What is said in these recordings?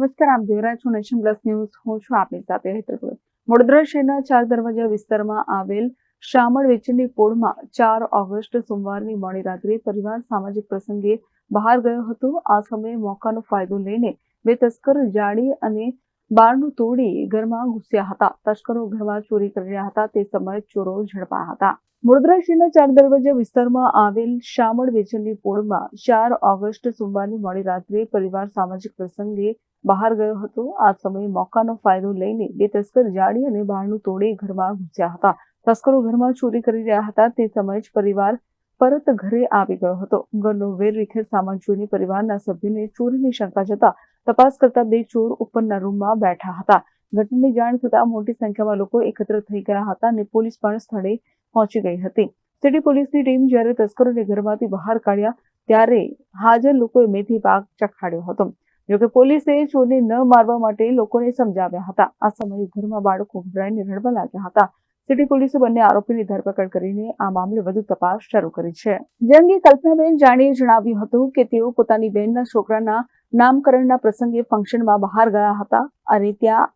નમસ્કાર, આપ જોઈ રહ્યા છો નેશન પ્લસ ન્યૂઝ. હું છું આપની સાથે હેતલ વડોદરા શહેરના ચાર દરવાજા વિસ્તારમાં આવેલ શામળ વેચની પોળમાં ચાર ઓગસ્ટ સોમવારની મોડી રાત્રે પરિવાર સામાજિક પ્રસંગે બહાર ગયો હતો. આ સમયે મોકાનો ફાયદો લઈને બે તસ્કર જાળી અને બારનું તોડી ઘરમાં ઘૂસ્યા હતા. તસ્કરો ઘરમાં ચોરી કરી રહ્યા હતા. તે સમયે ચોરો ઝડપાયા હતા. વડોદરા શહેરના ચાર દરવાજા વિસ્તારમાં આવેલ શામળ વેચનની પોળમાં ચાર ઓગસ્ટ સોમવારની મોડી રાત્રે પરિવાર સામાજિક પ્રસંગે બહાર ગયો હતો. આ સમયે મોકાનો ફાયદો લઈને બે તસ્કર જાળી અને બહારનું તોડી ઘરમાં ઘૂસ્યા હતા. તસ્કરો ઘરમાં ચોરી કરી રહ્યા હતા. તે સમયે જ પરિવાર પરત ઘરે આવી ગયો હતો. ઘરનો વેરવિખેર સામાન જોઈને પરિવારના સભ્યોને ચોરીની શંકા જતા તપાસ કરતા બે ચોર ઉપરના રૂમમાં બેઠા હતા. ઘટનાની જાણ થતાં મોટી સંખ્યામાં લોકો એકત્ર થઈ ગયા હતા અને પોલીસ પણ સ્થળે પહોંચી ગઈ હતી. સિટી પોલીસની ટીમ જ્યારે તસ્કરોને ઘરમાંથી બહાર કાઢ્યા ત્યારે હાજર લોકોએ મેથી પાક ચખાડ્યો હતો. જોકે પોલીસે ચોરને ન મારવા માટે લોકોને સમજાવ્યા હતા. આ સમયે ઘરમાં બાળકો ગભરાઈને રડવા લાગ્યા હતા. સિટી પોલીસે બંને આરોપીની ધરપકડ કરીને આ મામલે વધુ તપાસ શરૂ કરી છે. જે અંગે કલ્પનાબેન જાણીએ જણાવ્યું હતું કે તેઓ પોતાની બહેનના છોકરાના નામકરણના પ્રસંગે ફંક્શનમાં બહાર ગયા હતા અને ત્યાં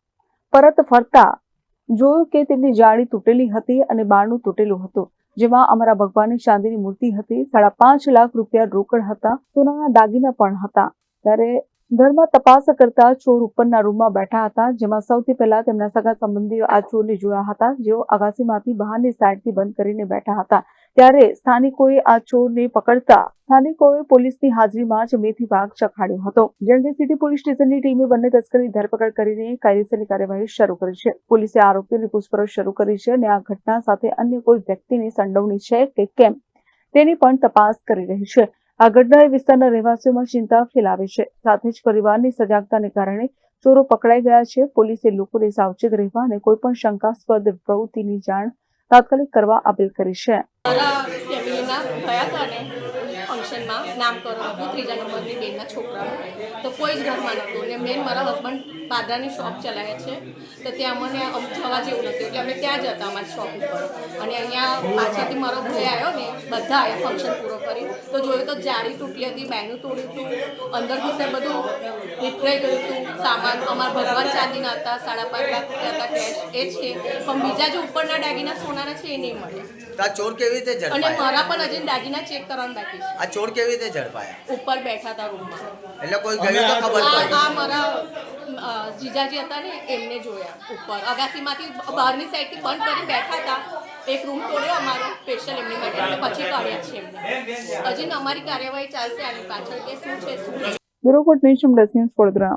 પરત ફરતા જોયું કે તેમની જાળી તૂટેલી હતી અને બારણું તૂટેલું હતું. જેમાં અમારા ભગવાનની ચાંદીની મૂર્તિ હતી. સાડા પાંચ લાખ રૂપિયા રોકડ હતા. સોનાના દાગીના પણ હતા. ત્યારે ઘરમાં તપાસ કરતા ચોર ઉપરના રૂમમાં બેઠા હતા, જેમાં સૌથી પહેલા તેમના સગા સંબંધીઓ આ ચોરને જોયા હતા. જેઓ અગાસીમાંથી બહારની સાઈડથી બંધ કરીને બેઠા હતા. ત્યારે સ્થાનિકોએ આ ચોરને પકડતા સ્થાનિકોએ પોલીસની હાજરીમાં જ મેથી ભાગ ચખાડ્યો હતો. જે સિટી પોલીસ સ્ટેશનની ટીમે બંને તસ્કરની ધરપકડ કરીને કાયદેસરની કાર્યવાહી શરૂ કરી છે. પોલીસે આરોપીઓની પૂછપરછ શરૂ કરી છે અને આ ઘટના સાથે અન્ય કોઈ વ્યક્તિની સંડોવણી છે કે કેમ, તેની પણ તપાસ કરી રહી છે. આ ઘટનાએ વિસ્તારના રહેવાસીઓમાં ચિંતા ફેલાવી છે. સાથે જ પરિવારની સજાગતાને કારણે ચોરો પકડાઈ ગયા છે. પોલીસે લોકોને સાવચેત રહેવા અને કોઈ પણ શંકાસ્પદ પ્રવૃત્તિની જાણ તાત્કાલિક કરવા અપીલ કરી છે. ફંક્શનમાં નામકરણ હતું ત્રીજા નંબરની બેનના છોકરાનું. તો કોઈ જ ઘરમાં નહોતું. ને મેન મારા હસબન્ડ પાદરાની શોપ ચલાવે છે. તો ત્યાં મને અમુક જવા જેવું નહોતું એટલે અમે ત્યાં જ હતા અમારી શોપ ઉપર. અને અહીંયા પાછળથી મારો ભાઈ આવ્યો ને બધા આવ્યા ફંક્શન પૂરો કરી. તો જોયું તો જાળી તૂટી હતી બેનું તોડ્યું હતું. અંદર ઘૂસે બધું વિખરાઈ ગયું હતું. સામાન અમારા ભગવાન ચાંદીના હતા સાડા પાંચ લાખ રૂપિયા હતા કેશ એ છે. પણ બીજા જે ઉપરના દાગીના સોનાના છે એ નહીં મળે. ચોર કેવી રીતે અને મારા પણ હજી દાગીના ચેક કરવાનું બાકી છે. ચોર કેવી રીતે ઝડપાયા? ઉપર બેઠા હતા રૂમમાં એટલે કોઈ ગયું તો ખબર આ પડી. આ મારા જીજાજી હતા ને એમને જોયા ઉપર. અગાસીમાંથી બહારની સાઈડથી બંધ કરી બેઠા હતા એક રૂમ તોડ્યો અમારો સ્પેશિયલ એમની માટે. એટલે પછી કાઢ્યા છે એમને. હજી અમારી કાર્યવાહી ચાલશે આની પાછળ કે શું છે શું. Bureau report nation news Vadodara.